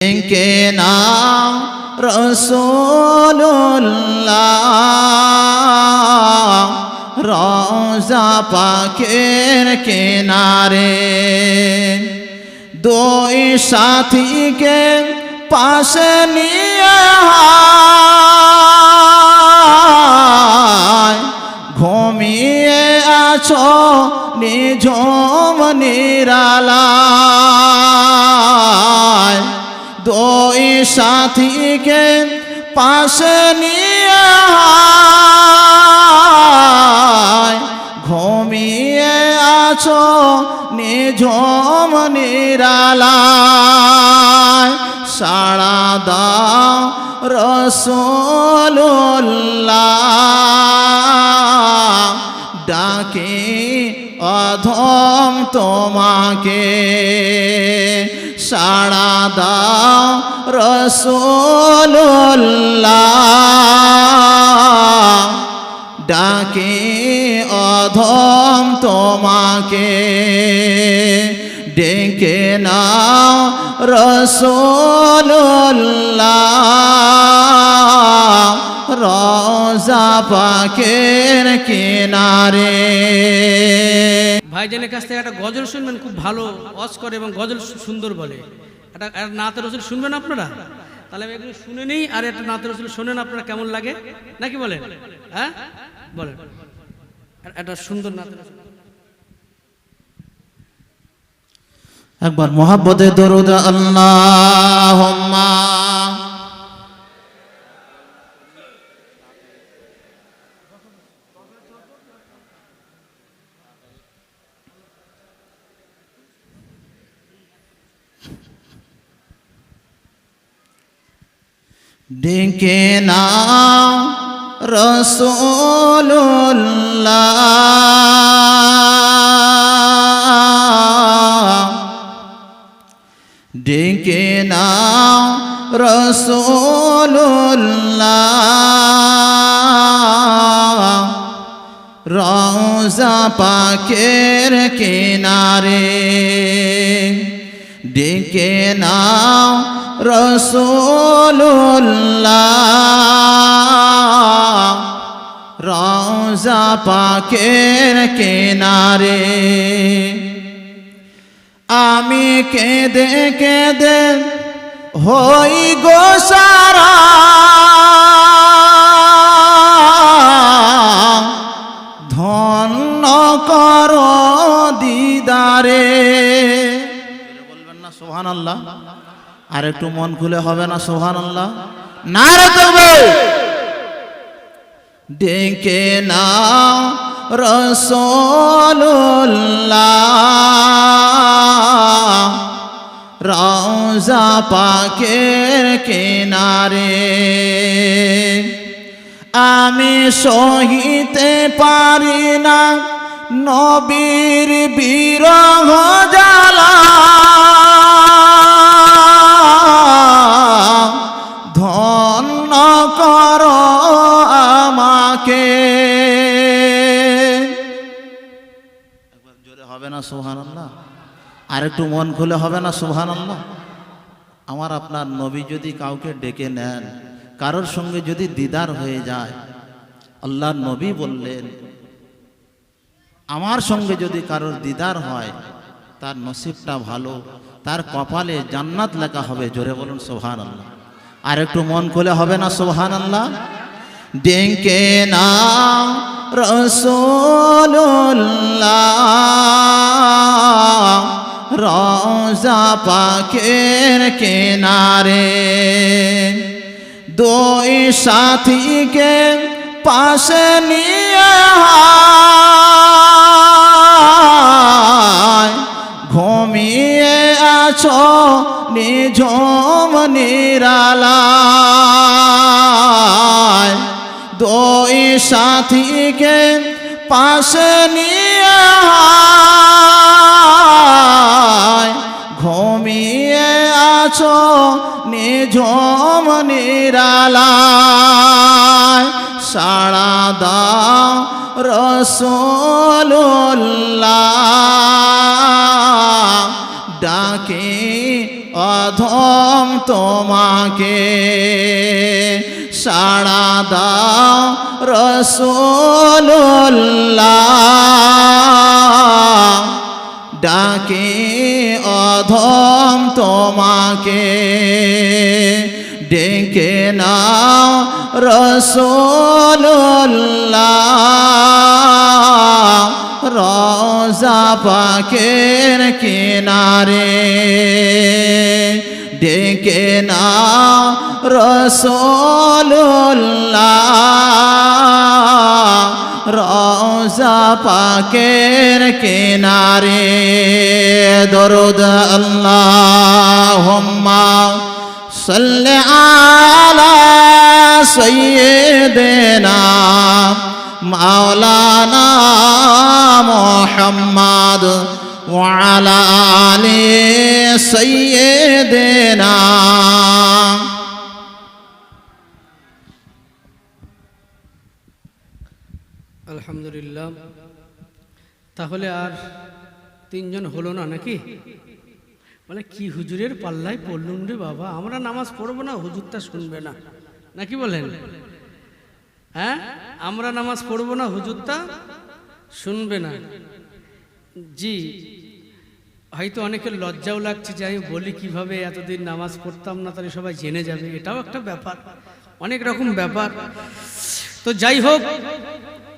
ডেকে নাও রসুল্লাহ রোজা পাকের কেনারে দুই সাথীকে পাশে নিয়ে ঘুমিয়ে আছো নিঝুম নিরালায়। দুই সাথীকে পাশে নিয়ে ঘুমিয়ে আছো নিঝুম নিরালায়। সাড়া দাও রসুল্লাহ ডাকে অধম তোমাকে। সাড়া দাও রসুল্লাহ ডাকে অধম তোমাকে ডেকে নাও রসুল্লাহ রোজা পাকের কিনারে। ভাইজানের কাছ থেকে একটা গজল শুনবেন খুব ভালো অস করে এবং গজল সুন্দর বলে। একটা নাতের রসুল শুনবেন আপনারা? তাহলে আমি এগুলো শুনে নিই আর একটা নাতের রসুল শোনেন আপনারা কেমন লাগে? নাকি বলেন? হ্যাঁ? বলেন। একটা সুন্দর নাতের রসুল একবার মোহাব্বতে দরুদ আল্লাহ ডেকে নাও রসুল্লাহ ডেকে নাও রসুল্লাহ রওজা পাকের কিনারে। ডেকে নাও রসুল্লাহ রওজা পাকের কিনারে। আমি কেঁদে কেঁদে হই গো সারা। ধন্য কর দিদারে। সোহান আল্লাহ আর একটু মন খুলে হবে না সোহান আল্লাহ না ডেকে নাও রসোল্লাহ পাকের কিনারে। আমি সহিতে পারি না নবীর বিরহ জ্বালা আর একটু মন খুলে হবে না সোহান আমার আপনার নবী যদি কাউকে ডেকে নেন, কারোর সঙ্গে যদি দিদার হয়ে যায় আল্লাহ নবী বললেন, আমার সঙ্গে যদি কারোর দিদার হয়, তার নসিবটা ভালো, তার কপালে জান্নাত লেখা হবে, জোরে বলুন সোহান আল্লাহ আর একটু মন খুলে হবে না সোহান আল্লাহ ডেকে না রসোল্লাহ রোজা পাকের কেনারে। দুই সাথীকে পাশে নিয়ে ঘুমিয়ে আছো, নিঝুম নিরালায়। দুই সাথীকে পাশে নিয়ে হায় ঘুমিয়ে আছো নিঝম নিরালায়। সাড়া দাও রসুল্লাহ ডাকে অধম তোমাকে। সাড়া দাও রসুল্লাহ ডাকে অধম তোমাকে। ডেকে নাও রসুল্লাহ রোজা পাকের কিনারে। ডেকে নাও রসুল্লাহ রওজা পাকের কিনারে। দরুদ আল্লাহুম্মা সাল্লি আলা সাইয়্যিদিনা মাওলানা মুহাম্মদ ওয়া আলা আলি সাইয়্যিদিনা। তাহলে আর তিনজন হলো না নাকি? মানে কি হুজুরের পাল্লায় পড়লুম রে বাবা? আমরা নামাজ পড়ব না, হুজুরটা শুনবে না। নাকি বলেন? হ্যাঁ আমরা নামাজ পড়ব না, হুজুরটা শুনবে না। জি, হয়তো অনেকের লজ্জাও লাগছে যে আমি বলি কীভাবে এতদিন নামাজ পড়তাম না, তাহলে সবাই জেনে যাবে। এটাও একটা ব্যাপার, অনেক রকম ব্যাপার। তো যাই হোক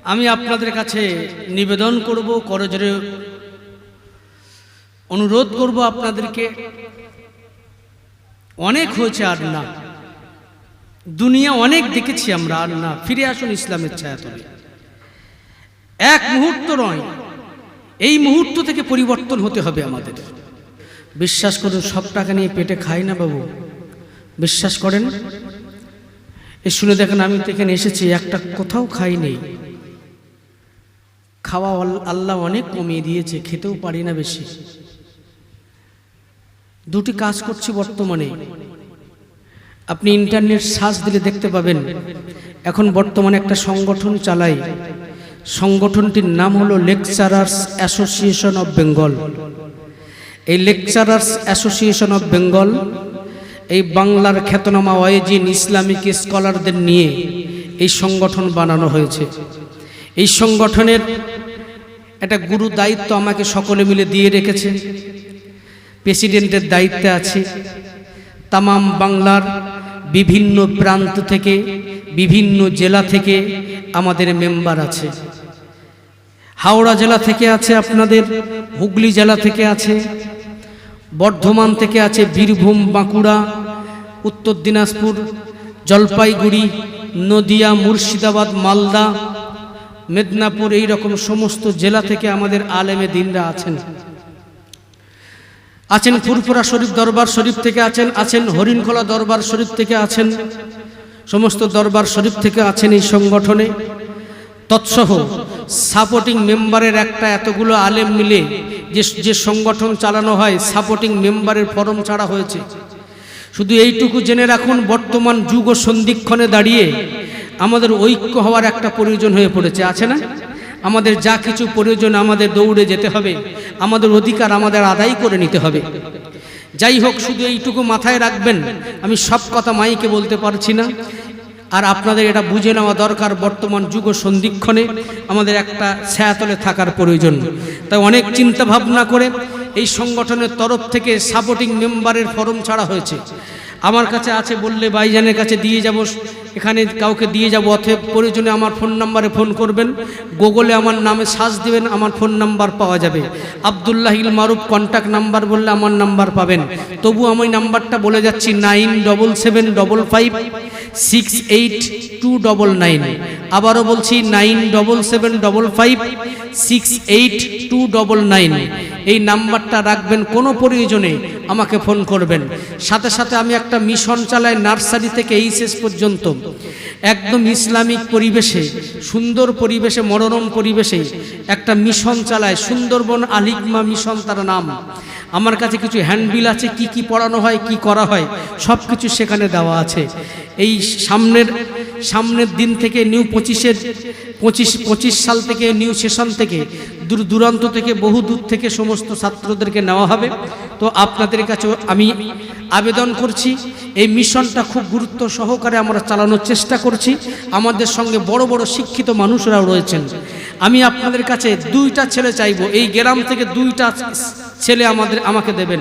আমি আপনাদের কাছে নিবেদন করব, করজরে অনুরোধ করব আপনাদেরকে। অনেক হয়েছে আর না। দুনিয়া অনেক দেখেছি আমরা আর না। ফিরে আসুন ইসলামের ছায়াতলে। এক মুহূর্ত নয়, এই মুহূর্ত থেকে পরিবর্তন হতে হবে আমাদের। বিশ্বাস করুন, সব টাকা নিয়ে পেটে খাই না বাবু। বিশ্বাস করেন? এ শুনে দেখেন আমি তো এখানে এসেছি, একটা কোথাও খাই নেই। খাওয়া আল্লাহ অনেক কমিয়ে দিয়েছে, খেতেও পারি না বেশি। দুটি কাজ করছি বর্তমানে। আপনি ইন্টারনেট সার্চ দিলে দেখতে পাবেন, এখন বর্তমানে একটা সংগঠন চালাই। সংগঠনটির নাম হলো লেকচারার্স অ্যাসোসিয়েশন অফ বেঙ্গল এই লেকচারার্স অ্যাসোসিয়েশন অফ বেঙ্গল এই বাংলার খ্যাতনামা ওয়েজিন ইসলামিক স্কলারদের নিয়ে এই সংগঠন বানানো হয়েছে। এই সংগঠনের একটা গুরু দায়িত্ব আমাকে সকলে মিলে দিয়ে রেখেছে। প্রেসিডেন্টের দায়িত্বে আছে। তামাম বাংলার বিভিন্ন প্রান্ত থেকে, বিভিন্ন জেলা থেকে আমাদের মেম্বার আছে। হাওড়া জেলা থেকে আছে আপনাদের, হুগলি জেলা থেকে আছে, বর্ধমান থেকে আছে বীরভূম, বাঁকুড়া, উত্তর দিনাজপুর, জলপাইগুড়ি, নদিয়া, মুর্শিদাবাদ, মালদা মেদিনীপুর এই রকম সমস্ত জেলা থেকে আমাদের আলেমে দিনরা আছেন। আছেন ফুরফুরা শরীফ দরবার শরীফ থেকে আছেন আছেন হরিণখোলা দরবার শরীফ থেকে আছেন, সমস্ত দরবার শরীফ থেকে আছেন এই সংগঠনে। তৎসহ সাপোর্টিং মেম্বারের একটা এতগুলো আলেম মিলে যে যে সংগঠন চালানো হয়, সাপোর্টিং মেম্বারের ফরম ছাড়া হয়েছে। শুধু এইটুকু জেনে রাখুন, বর্তমান যুগ সন্ধিক্ষণে দাঁড়িয়ে আমাদের ঐক্য হওয়ার একটা প্রয়োজন হয়ে পড়েছে, আছে না? আমাদের যা কিছু প্রয়োজন আমাদের দৌড়ে যেতে হবে, আমাদের অধিকার আমাদের আদায় করে নিতে হবে। যাই হোক, শুধু এইটুকু মাথায় রাখবেন, আমি সব কথা মাইকে বলতে পারছি না। আর আপনাদের এটা বুঝে নেওয়া দরকার, বর্তমান যুগ সন্ধিক্ষণে আমাদের একটা ছায়াতলে থাকার প্রয়োজন। তাই অনেক চিন্তা ভাবনা করে এই সংগঠনের তরফ থেকে সাপোর্টিং মেম্বারের ফরম ছাড়া হয়েছে। আমার কাছে আছে বললে বাইজানের কাছে দিয়ে যাব এখানে কাউকে দিয়ে যাব, অথব প্রয়োজনে আমার ফোন নাম্বারে ফোন করবেন। গুগলে আমার নামে সার্চ দেবেন, আমার ফোন নাম্বার পাওয়া যাবে। আবদুল্লাহিল মারুফ কন্ট্যাক্ট নাম্বার বললে আমার নাম্বার পাবেন। তবু আমি নাম্বারটা বলে যাচ্ছি, nine double seven double five six eight two double nine আবারও বলছি, nine double seven double five six eight two double nine এই নাম্বারটা রাখবেন, কোনো প্রয়োজনে আমাকে ফোন করবেন। সাথে সাথে আমি একটা মিশন চালাই নার্সারি থেকে এই শেষ পর্যন্ত। একদম ইসলামিক পরিবেশে, সুন্দর পরিবেশে, মনোরম পরিবেশে একটা মিশন চালায়, সুন্দরবন আলিকমা মিশন তার নাম। আমার কাছে কিছু হ্যান্ডবিল আছে, কি কি পড়ানো হয়, কি করা হয় সব কিছু সেখানে দেওয়া আছে। এই সামনের সামনের দিন থেকে নিউ পঁচিশের, পঁচিশ পঁচিশ সাল থেকে নিউ সেশন থেকে দূর দূরান্ত থেকে, বহু দূর থেকে সমস্ত ছাত্রদেরকে নেওয়া হবে। তো আপনাদের কাছে আমি আবেদন করছি, এই মিশনটা খুব গুরুত্ব সহকারে আমরা চালানোর চেষ্টা করছি। আমাদের সঙ্গে বড় বড় শিক্ষিত মানুষরাও রয়েছেন। আমি আপনাদের কাছে দুইটা ছেলে চাইব, এই গ্রাম থেকে দুইটা ছেলে আমাদের, আমাকে দেবেন।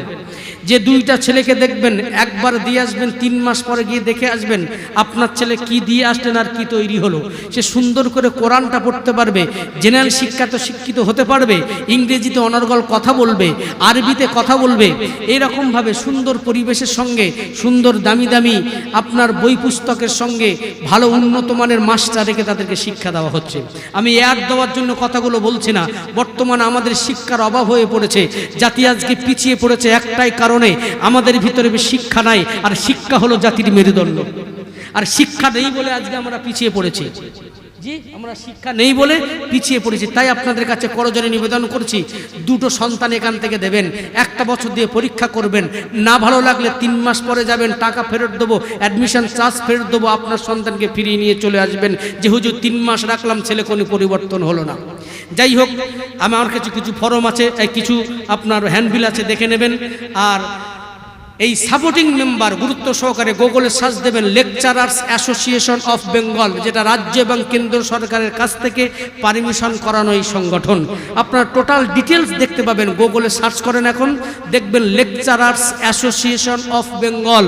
যে দুইটা ছেলেকে দেখবেন, একবার দিয়ে আসবেন, তিন মাস পরে গিয়ে দেখে আসবেন, আপনার ছেলে কি দিয়ে আসলেন আর কি তৈরি হলো। সে সুন্দর করে কোরআনটা পড়তে পারবে, জেনারেল শিক্ষা তো শিক্ষিত হতে পারবে, ইংরেজিতে অনর্গল কথা বলবে, আরবিতে কথা বলবে, এরকমভাবে সুন্দর পরিবেশের সঙ্গে, সুন্দর দামি দামি আপনার বই পুস্তকের সঙ্গে ভালো উন্নত মানের মাস্টার রেখে তাদেরকে শিক্ষা দেওয়া হচ্ছে। আমি এয়ার দেওয়ার জন্য কথাগুলো বলছি না, বর্তমানে আমাদের শিক্ষার অভাব হয়ে পড়েছে, জাতি আজকে পিছিয়ে পড়েছে একটাই কারণে। আমাদের ভিতরে শিক্ষা নাই, আর শিক্ষা হলো জাতির মেরুদণ্ড। আর শিক্ষা নেই বলে আজকে আমরা পিছিয়ে পড়েছি। জি, আমরা শিক্ষা নেই বলে পিছিয়ে পড়েছি, তাই আপনাদের কাছে করজনে নিবেদন করছি, দুটো সন্তান এখান থেকে দেবেন, একটা বছর দিয়ে পরীক্ষা করবেন, না ভালো লাগলে তিন মাস পরে যাবেন, টাকা ফেরত দেবো অ্যাডমিশন চার্জ ফেরত দেবো, আপনার সন্তানকে ফিরিয়ে নিয়ে চলে আসবেন, যে হুজুর তিন মাস রাখলাম, ছেলে কোনো পরিবর্তন হলো না। যাই হোক আমার কাছে কিছু ফরম আছে কিছু আপনার হ্যান্ডবিল আছে দেখে নেবেন। আর এই সাপোর্টিং মেম্বার গুরুত্ব সহকারে গুগলে সার্চ দেবেন লেকচারার্স অ্যাসোসিয়েশন অফ বেঙ্গল যেটা রাজ্য এবং কেন্দ্র সরকারের কাছ থেকে পারমিশন করানো এই সংগঠন। আপনার টোটাল ডিটেলস দেখতে পাবেন গুগলে সার্চ করেন এখন, দেখবেন লেকচারার্স অ্যাসোসিয়েশন অফ বেঙ্গল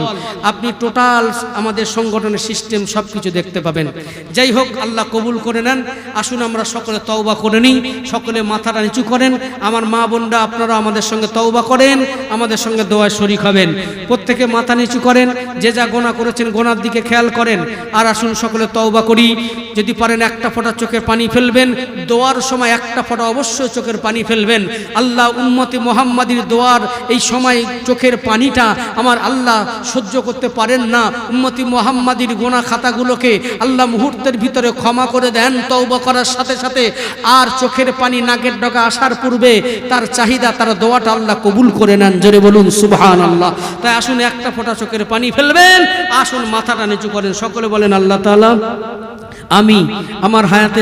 আপনি টোটাল আমাদের সংগঠনের সিস্টেম সব কিছু দেখতে পাবেন। যাই হোক, আল্লাহ কবুল করে নেন। আসুন আমরা সকলে তওবা করে নিই। সকলে মাথাটা নিচু করেন। আমার মা বোনরা আপনারা আমাদের সঙ্গে তওবা করেন। আমাদের সঙ্গে দোয়ায় শরিক হবেন। প্রত্যেকে মাথা নিচু করেন, যে যা গোনা করেছেন গোনার দিকে খেয়াল করেন। আর আসুন সকলে তওবা করি। যদি পারেন একটা ফোঁটা চোখের পানি ফেলবেন, দোয়ার সময় একটা ফোঁটা অবশ্যই চোখের পানি ফেলবেন। আল্লাহ উম্মতি মোহাম্মদীর দোয়ার এই সময় চোখের পানিটা আমার আল্লাহ সহ্য করতে পারেন না। উম্মতি মোহাম্মদীর গোনা খাতাগুলোকে আল্লাহ মুহূর্তের ভিতরে ক্ষমা করে দেন, তওবা করার সাথে সাথে আর চোখের পানি নাকের ডগা আসার পূর্বে তার চাহিদা, তার দোয়াটা আল্লাহ কবুল করে নেন। জোরে বলুন সুবহান আল্লাহ তাই আসুন একটা ফোঁটা চোখের পানি ফেলবেন, আসুন মাথাটা নিচু করেন। সকলে বলেন আল্লাহ তালা আমি আমার হায়াতে